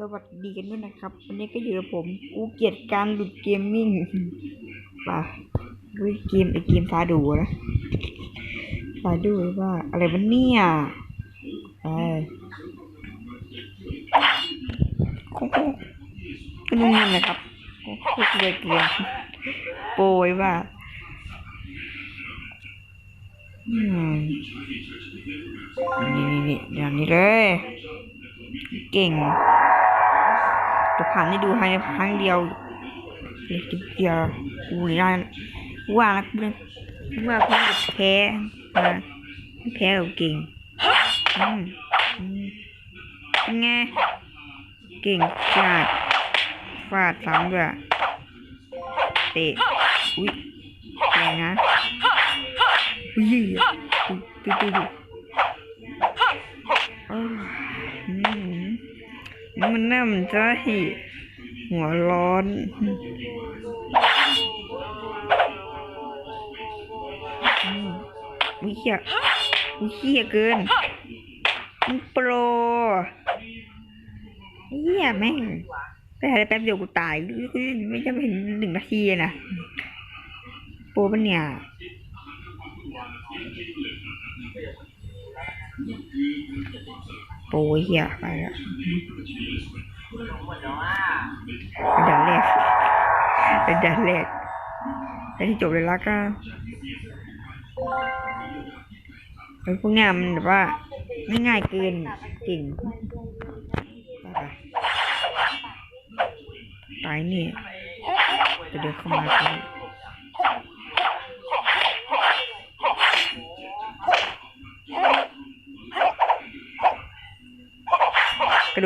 สวัสดีกันด้วยนะครับ วันนี้ก็อยู่กับผมอูเกียรติการหลุดเกมมิ่งป่ะด้วยเกมไอเกมฟาดูนะฟาดูว่า อะไรวะเนี่ยเออโค้งๆก็นุ่มๆนะครับโคตรเลยเกินโปยว่าอืมนี่นี่นี่อย่างนี้เลย เก่ง จะผ่านให้ดูภายในครั้งเดียวเล็กนิดเดียวกูนี่ได้ว่าแล้วกูเนี่ยว่ากูจะแพ้มาแพ้เราเก่งอืมไงเก่งฟาดฟาดซ้ำด้วยเตะอุ้ยแรงนะอุ้ยดูดูดู มันน่ามันใจหัวร้อนอืมอุ้ยเหี้ยอุ้ยเหี้ยเกินมันโปรเหี้ยแม่งไปหาได้แป๊บเดียวกูตาย ไม่จะเห็นหนึ่งนาทีนะโปรปะเนี่ย ปเหี้ยไปแล้วเป็นด่านแรกเป็นด่านแรกแต่ที่จบเลยละก็ไอ้พวกเนี้ยมันแบบว่าไม่ง่ายเกินจริงตายเนี่ยจะเดินเข้ามา คือ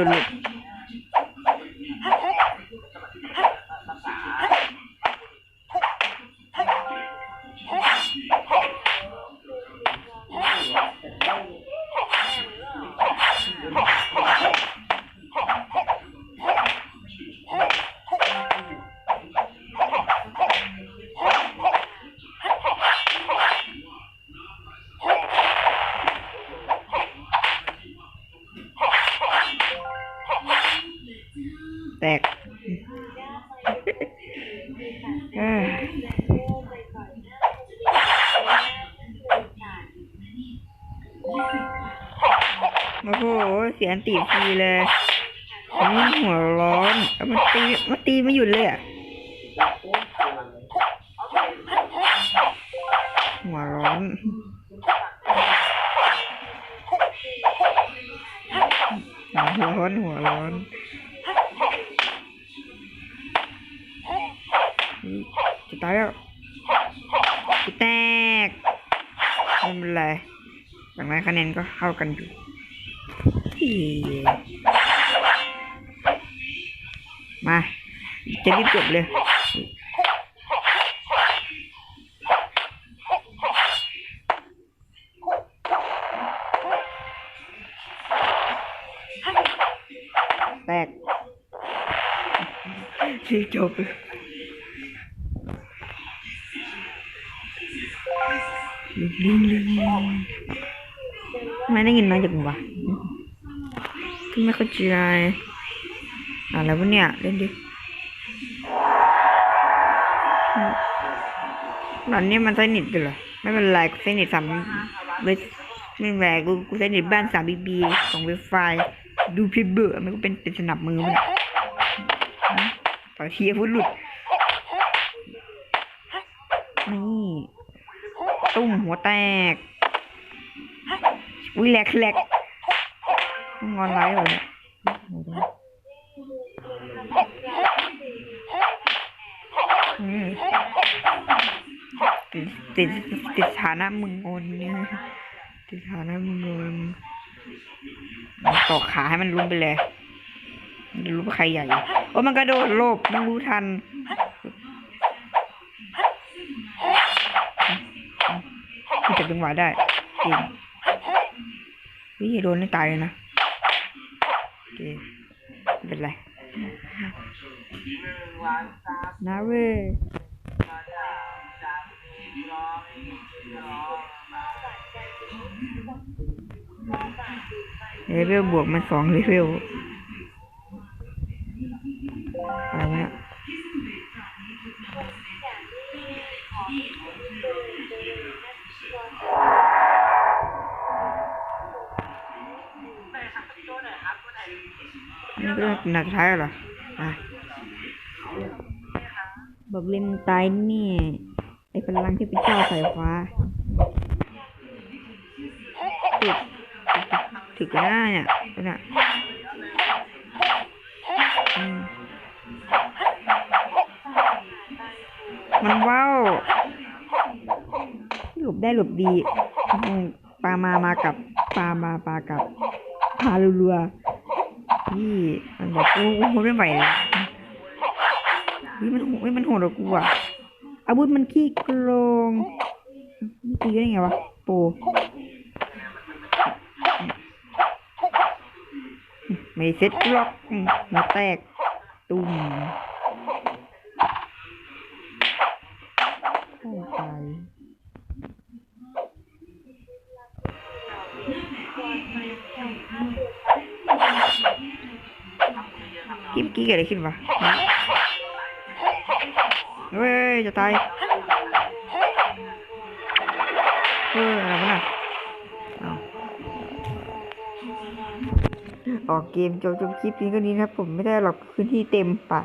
แตกโอ้โห เสียงตีฟีเลยนี่หัวร้อนเอามันตี มันตีไม่หยุดเลยอะ หัวร้อนหัวร้อนหัวร้อน ตายแล้วจะแตกไม่เป็นไรอย่างไรคะแนนก็เข้ากันอยู่มา จะรีบจบเลยแตกรีบจบเลย ไม่ได้ยินน้อยจังวะคือไม่เข้าใจอะไรวะเนี่ย เล่นดิตอนนี้มันใช้เน็ตด้วยเหรอไม่เป็นไรกูใช้เน็ตสามเวไม่เป็นไรกูกูใช้เน็ตบ้านสามบีบีของเว็บไฟดูพิเบอร์มันก็เป็นเป็นสนับมือมันอะต่อเทียพุดหลุด ตุ้มหัวแตก อุ้ยแหลกแหลกงอนไรเหรอเนี่ยอืมติดติดติดฐานะมึงงอนเนี่ยติดฐานะมึงงอนต่อขาให้มันลุ้นไปเลยมันรู้ว่าใครใหญ่ โอ้มันกระโดดโลบมันรู้ทัน จับจังหวะได้จริงวิโดนไม่ตายเลยนะโอเคเป็นไรนะเว้ยเลเวลบวกมันสองเลเวลอะไรเนี่ย นี่ก็หนักท้ายเหรออะบอกเล่นตายนี่ ไอ้พลังที่เป็นเจ้าสายฟ้าถึกถึกกันได้เนี่ยนี่ยอืมมันว้าว ได้หลบดีปลามามากับปลามาปลากับปลารัวๆนี่มันบอกกูกูโหไม่ไหวเลยเฮ้ยมันโอ้ยมันโหดกูอะอาวุธมันขี้โกงตีได้ไงวะโปไม่เซ็ตกูหรอกมหัวแตกตุ้ม กิ๊บกี้เกิดอะไรขึ้นวะเฮ้ยจะตายเฮ้ยอะไรวะน่ะเอาออกเกมจบจบคลิปนี้ก็นี้นะครับ ผมไม่ได้หรอกพื้นที่เต็มปะ